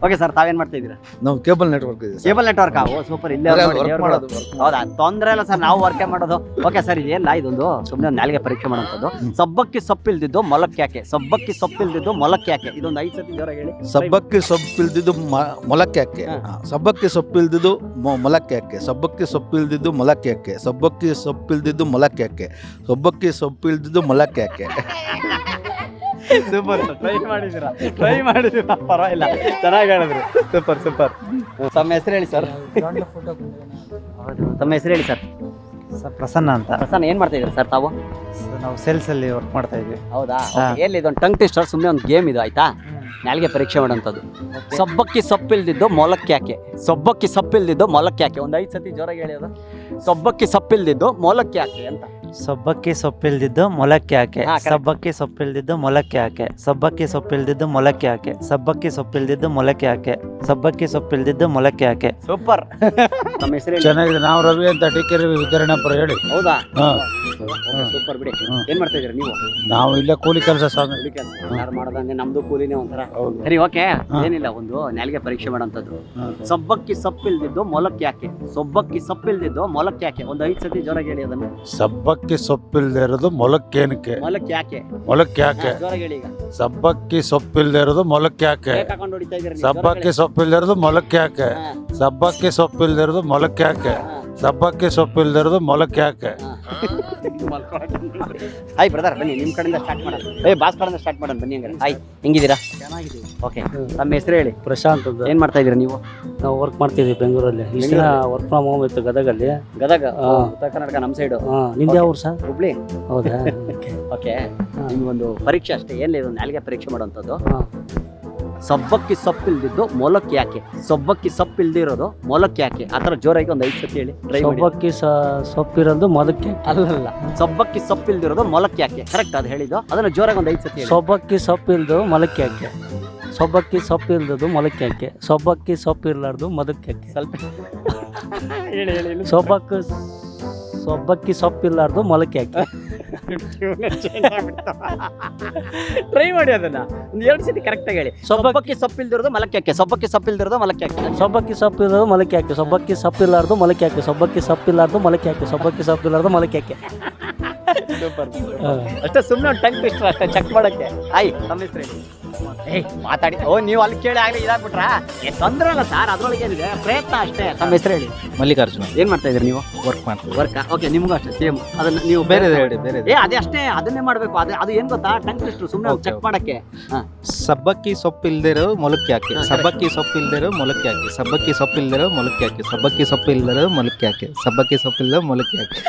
Okay sir ತಾವೇನ್ ಮಾಡ್ತಾ ಇದ್ದೀರಾ? ನಾವು ಕೇಬಲ್ ನೆಟ್ವರ್ಕ್ ಇದೆ ಸರ್ ಕೇಬಲ್ ನೆಟ್ವರ್ಕ್ ಓ ಸೂಪರ್ ಇಲ್ಲೇ ಅವ್ರು ನೋಡಿ, work ದೇವ್ರುಗಳು. ಮಾಡೋದು, work. ಹೌದಾ? ತೊಂದ್ರೆ ಇಲ್ಲ ಸರ್ ನಾವು ವರ್ಕೆ ಮಾಡೋದು. ಓಕೆ ಸರ್ ಇದೆಲ್ಲ ಇದೊಂದು ಸುಮ್ಮನೆ ಒಂದು ನಾಲಿಗೆ ಪರೀಕ್ಷೆ ಮಾಡೋಂಥದ್ದು. ಸಬ್ಬಕ್ಕಿ ಸೊಪ್ಪಿಲ್ದಿದ್ದು ಮೊಲಕ್ಕೆ ಯಾಕೆ? ಸಬ್ಬಕ್ಕಿ ಸೊಪ್ಪಿಲ್ದಿದ್ದು ಮೊಲಕ್ಕೆ ಯಾಕೆ? ಇದೊಂದು ಐದು ಸತಿ ಜೋರಾಗಿ ಹೇಳಿ. ಸಬ್ಬಕ್ಕಿ ಸೊಪ್ಪಿಲ್ದಿದ್ದು ಮ- ಮೊಲಕ್ಕೆ ಅಕ್ಕೆ ಹಾ. ಸಬ್ಬಕ್ಕಿ ಸೊಪ್ಪಿಲ್ದಿದ್ದು ಮೊ- ಮೊಲಕ್ಕೆ ಯಾಕೆ? ಸಬ್ಬಕ್ಕಿ ಸೊಪ್ಪಿಲ್ದಿದ್ದು ಮೊಲಕ್ಕೆ ಯಾಕೆ? ಸಬ್ಬಕ್ಕಿ ಸೊಪ್ಪಿಲ್ದಿದ್ದು ಮೊಲಕ್ಕೆ ಹಾಕಿ ಸಬ್ಬಕ್ಕಿ ಸೊಪ್ಪಿಲ್ದಿದ್ದು ಮೊಲಕ್ಕೆ ಹಾಕಿ ಸೂಪರ್ ಟ್ರೈ ಮಾಡಿದ್ದೀರಾ? ಟ್ರೈ ಮಾಡಿದ್ದೀರಾ? ಪರವಾಗಿಲ್ಲ. ಚೆನ್ನಾಗಿ ಹೇಳಿದ್ರು. ಸೂಪರ್ ಸೂಪರ್ ತಮ್ಮ ಹೆಸರು ಹೇಳಿ ಸರ್ ತಮ್ಮ ಹೆಸರು ಹೇಳಿ ಸರ್ ಸರ್ ಪ್ರಸನ್ನ ಅಂತ. ಪ್ರಸನ್ನ ಏನ್ ಮಾಡ್ತಾ ಇದ್ದೀರಾ ಸರ್ ತಾವು? ನಾವು ಸೇಲ್ಸ್ ಅಲ್ಲಿ ವರ್ಕ್ ಮಾಡ್ತಾ ಇದ್ವಿ ಹೌದಾ. ಎಲ್ಲಿ? ಇದೊಂದು ಟಂಗ್ ಟೆಸ್ಟರ್ ಸುಮ್ಮನೆ ಒಂದು ಗೇಮ್ ಇದು ಆಯ್ತಾ? ನಾಲ್ಗೆ ಪರೀಕ್ಷೆ ಮಾಡೋಂಥದ್ದು. ಸಬ್ಬಕ್ಕಿ ಸೊಪ್ಪಿಲ್ದಿದ್ದು ಮೊಲಕ್ಕೆ ಯಾಕೆ? ಸೊಬ್ಬಕ್ಕಿ ಸೊಪ್ಪಿಲ್ದಿದ್ದು ಮೊಲಕ್ಕೆ ಯಾಕೆ? ಒಂದು ಐದು ಸತಿ ಜ್ವರ ಹೇಳಿ ಅದು. ಸೊಬ್ಬಕ್ಕಿ ಸೊಪ್ಪಿಲ್ದಿದ್ದು ಮೊಲಕ್ಕೆ ಯಾಕೆ ಅಂತ. ಸಬ್ಬಕ್ಕಿ ಸೊಪ್ಪಿಲ್ದಿದ್ದು ಮೊಲಕ್ಕೆ ಹಾಕೆ. ಸಬ್ಬಕ್ಕಿ ಸೊಪ್ಪಿಲ್ದಿದ್ದು ಮೊಲಕ್ಕೆ ಹಾಕೆ. ಸಬ್ಬಕ್ಕಿ ಸೊಪ್ಪಿಲ್ದಿದ್ದು ಮೊಲಕ್ಕೆ ಹಾಕೆ. ಸಬ್ಬಕ್ಕಿ ಸೊಪ್ಪಿಲ್ದಿದ್ದು ಮೊಲಕ್ಕೆ ಹಾಕೆ. ಸಬ್ಬಕ್ಕಿ ಸೊಪ್ಪಿಲ್ದಿದ್ದು ಮೊಲಕ್ಕೆ ಹಾಕೆ. ಸೂಪರ್. ನಮ್ಮ ಹೆಸರು ಚೆನ್ನಾಗಿದೆ. ನಾವು ರವಿ ಅಂತ ಟೀಕೆರಿ ವಿತರಣಾಪುರ ಹೇಳಿ. ಹೌದಾ? ಹಾ. ಸೂಪರ್ ಬಿಡಿ. ಹ್ಮ್. ಏನ್ ಮಾಡ್ತಾ ಇದ್ದೀರಾ ನೀವು? ನಾವು ಇಲ್ಲೇ ಕೂಲಿ ಕೆಲಸ ಸ್ವಾಮಿ. ಕೂಲಿ ಕೆಲಸ. ಯಾರು ಮಾಡೋದಂಗೆ ನಮ್ದು ಕೂಲಿನೇ ಒಂಥರ. ಸರಿ ಓಕೆ. ಏನಿಲ್ಲ ಒಂದು ನಾಲ್ಗೆ ಪರೀಕ್ಷೆ ಮಾಡೋಂಥದ್ದು. ಸಬ್ಬಕ್ಕಿ ಸೊಪ್ಪಿಲ್ದಿದ್ದು ಮೊಲಕ್ಕೆ ಯಾಕೆ? ಸೊಬ್ಬಕ್ಕಿ ಸೊಪ್ಪಿಲ್ದಿದ್ದು ಮೊಲಕ್ಕೆ ಯಾಕೆ? ಒಂದು ಐದ್ ಸತಿ ಜೋರಾಗಿ ಹೇಳಿ ಅದನ್ನ. ಸಬ್ಬಕ್ಕಿ ಸೊಪ್ಪಿಲ್ದೇ ಇರೋದು ಮೊಲಕ್ಕೇನಕ್ಕೆ ಮೊಲಕ್ಕೆ ಯಾಕೆ? ಮೊಲಕ್ಕೆ ಯಾಕೆ? ಜೋರಾಗಿ ಹೇಳಿ ಈಗ. ಸಬ್ಬಕ್ಕಿ ಸೊಪ್ಪಿಲ್ದೇ ಇರೋದು ಮೊಲಕ್ಕೆ ಯಾಕೆ? ಬೇಕ್ ಹಾಕೊಂಡು ಹೊಡಿತಾ ಇದ್ದೀರಾ ನೀವು. ಸಬ್ಬಕ್ಕಿ ಸೊಪ್ಪಿಲ್ದೇ ಇರೋದು ಮೊಲಕ್ಕೆ ಯಾಕೆ? ಸಬ್ಬಕ್ಕಿ ಸೊಪ್ಪಿಲ್ದೇ ಇರೋದು ಮೊಲಕ್ಕೆ ಯಾಕೆ? ಸಬ್ಬಕ್ಕಿ ಸೊಪ್ಪಿಲ್ದೇ ಇರೋದು ಮೊಲಕ್ಕೆ ಯಾಕೆ? ಹಾ. ಹಾಯ್ ಬ್ರದರ್ ಬನ್ನಿ ನಿಮ್ಮ ಕಡೆಯಿಂದ ಸ್ಟಾರ್ಟ್ ಮಾಡೋಣ. ಏ ಬಾಸ್ ಕಡೆಯಿಂದ ಸ್ಟಾರ್ಟ್ ಮಾಡೋಣ. ಬನ್ನಿ ಹಂಗಾರೆ. ಹಾಯ್ ಹೆಂಗಿದ್ದೀರಾ? ಓಕೆ ನಮ್ಮ ಹೆಸರು ಹೇಳಿ. ಪ್ರಶಾಂತ್ ಅಂತ. ಏನು ಮಾಡ್ತಾ ಇದ್ದೀರಾ ನೀವು? ನಾವು ವರ್ಕ್ ಮಾಡ್ತಿದ್ವಿ ಬೆಂಗಳೂರಲ್ಲಿ. ಇಷ್ಟು ದಿನ ವರ್ಕ್ ಫ್ರಮ್ ಹೋಮ್ ಇತ್ತು ಗದಗಲ್ಲಿ. ಗದಗ. ಉತ್ತರ ಕರ್ನಾಟಕ ನಮ್ಮ ಸೈಡು ಹಾಂ. ನಿಮ್ದು ಯಾವ ಊರು ಸರ್? ಹುಬ್ಳಿ? ಹೌದಾ? ಓಕೆ ನಿಮ್ಗೊಂದು ಪರೀಕ್ಷೆ ಅಷ್ಟೇ. ಏನಿಲ್ಲ ಇದೊಂದು ನಾಲ್ಗೆ ಪರೀಕ್ಷೆ ಮಾಡುವಂಥದ್ದು. ಹಾ. ಸಬ್ಬಕ್ಕಿ ಸೊಪ್ಪಿಲ್ದಿದ್ದು ಮೊಲಕ್ಕೆ ಯಾಕೆ? ಸೊಬ್ಬಕ್ಕಿ ಸೊಪ್ಪಿಲ್ದಿರೋದು ಮೊಲಕ್ಕೆ ಯಾಕೆ? ಆ ಥರ ಜೋರಾಗಿ ಒಂದು ಐದು ಸತಿ ಹೇಳಿ ಟ್ರೈ ಮಾಡಿ. ಸೊಬ್ಬಕ್ಕಿ ಸೊಪ್ಪಿರೋದು ಮೊದಕ್ಕೆ ಅಲ್ಲಲ್ಲ ಸಬ್ಬಕ್ಕಿ ಸೊಪ್ಪಿಲ್ದಿರೋದು ಮೊಲಕ್ಕೆ ಯಾಕೆ? ಕರೆಕ್ಟ್ ಅದು ಹೇಳಿದ್ದು. ಅದನ್ನ ಜೋರಾಗಿ ಒಂದು ಐದು ಸತಿ ಹೇಳಿ. ಸೊಬ್ಬಕ್ಕಿ ಸೊಪ್ಪಿಲ್ದು ಮೊಲಕ್ಕೆ ಯಾಕೆ? ಸೊಬ್ಬಕ್ಕಿ ಸೊಪ್ಪಿಲ್ದದು ಮೊಲಕ್ಕೆ ಯಾಕೆ? ಸೊಬ್ಬಕ್ಕಿ ಸೊಪ್ಪಿರ್ಲಾರ್ದು ಮೊದಕ್ಕೆ ಯಾಕೆ? ಸ್ವಲ್ಪ ಹೇಳಿ ಹೇಳಿ ಸೊಬ್ಬಕ್ಕಿ ಸೊಬ್ಬಕ್ಕಿ ಸೊಪ್ಪಿರ್ಲಾರ್ದು ಮೊಲಕ್ಕೆ ಹಾಕಿ ಟ್ರೈ ಮಾಡಿ ಅದನ್ನ. ಒಂದು ಎರಡು ಸತಿ ಕರೆಕ್ಟ್ ಆಗಿ ಹೇಳಿ. ಸೊಬ್ಬಕ್ಕಿ ಸೊಪ್ಪಿಲ್ದಿರೋದು ಮಲಕ್ಕೆ ಹಾಕಿ ಸೊಬ್ಬಕ್ಕಿ ಸೊಪ್ಪಿಲ್ದಿರೋದು ಮಲಕ್ಕೆ ಹಾಕಿ. ಸೊಬ್ಬಕ್ಕಿ ಸೊಪ್ಪಿರೋದು ಮೊಲಕ್ಕೆ ಹಾಕಿ ಸೊಬ್ಬಕ್ಕಿ ಸೊಪ್ಪಿಲ್ಲಾರ್ದು ಮೊಲಕ್ಕೆ ಹಾಕಿ ಸೊಬ್ಬಕ್ಕಿ ಸೊಪ್ಪಿಲ್ಲಾರ್ದು ಮೊಲಕ್ಕೆ ಹಾಕಿ ಸೊಬ್ಬಕ್ಕಿ ಸೊಪ್ಪಿಲ್ಲಾರ್ದು ಮೊಲಕ್ಕೆ ಹಾಕಿ. ಹಾ. ಅಷ್ಟೇ ಸುಮ್ಮನೆ ಒಂದು ಟಂಗ್ ಟ್ವಿಸ್ಟರ್ ಅಷ್ಟೇ ಚೆಕ್ ಮಾಡಕ್ಕೆ. ಆಯ್ ತಮ್ಮ ಹೆಸರು ಏಯ್ ಮಾತಾಡಿ. ಓ ನೀವು ಅಲ್ಲಿ ಕೇಳಿ ಆಗಲಿ ಇದಾಗ್ಬಿಟ್ರಾ? ಏ ತೊಂದ್ರೆ ಅಲ್ಲ ಸರ್ ಅದ್ರೊಳಗೆ ಏನಿದೆ? ಪ್ರಯತ್ನ ಅಷ್ಟೇ. ತಮ್ಮ ಹೆಸರು ಹೇಳಿ. ಮಲ್ಲಿಕಾರ್ಜುನ. ಏನ್ ಮಾಡ್ತಾ ಇದ್ರಿ ನೀವು? ವರ್ಕ್ ಮಾಡ್ತೀವಿ ವರ್ಕ್ ಓಕೆ ನಿಮ್ಗೂ ಅಷ್ಟೇ ಸೇಮ್ ಅದನ್ನ ನೀವು ಬೇರೆ ಹೇಳಿ ಬೇರೆ ಏ ಅದೇ ಅಷ್ಟೇ ಅದನ್ನೇ ಮಾಡಬೇಕು. ಅದೇ ಅದು ಏನು ಗೊತ್ತಾ? ಟಂಗ್ ಟ್ವಿಸ್ಟರ್ ಸುಮ್ಮನೆ ಚೆಕ್. ಮಾಡಕ್ಕೆ. ಸಬ್ಬಕ್ಕಿ ಸೊಪ್ಪು ಇಲ್ದಿರೋ ಮೊಲಕ್ಕೆ ಹಾಕಿ. ಸಬ್ಬಕ್ಕಿ ಸೊಪ್ಪು ಇಲ್ದಿರೋ ಮೊಲಕ್ಕೆ ಹಾಕಿ. ಸಬ್ಬಕ್ಕಿ ಸೊಪ್ಪು ಇಲ್ದಿರೋ ಮೊಲಕ್ಕೆ ಹಾಕಿ. ಸಬ್ಬಕ್ಕಿ ಸೊಪ್ಪು ಇಲ್ದಿರೋ ಮೊಲಕ್ಕೆ ಹಾಕಿ. ಸಬ್ಬಕ್ಕಿ ಸೊಪ್ಪು ಇಲ್ದಿರೋ ಮೊಲಕ್ಕೆ ಹಾಕಿ.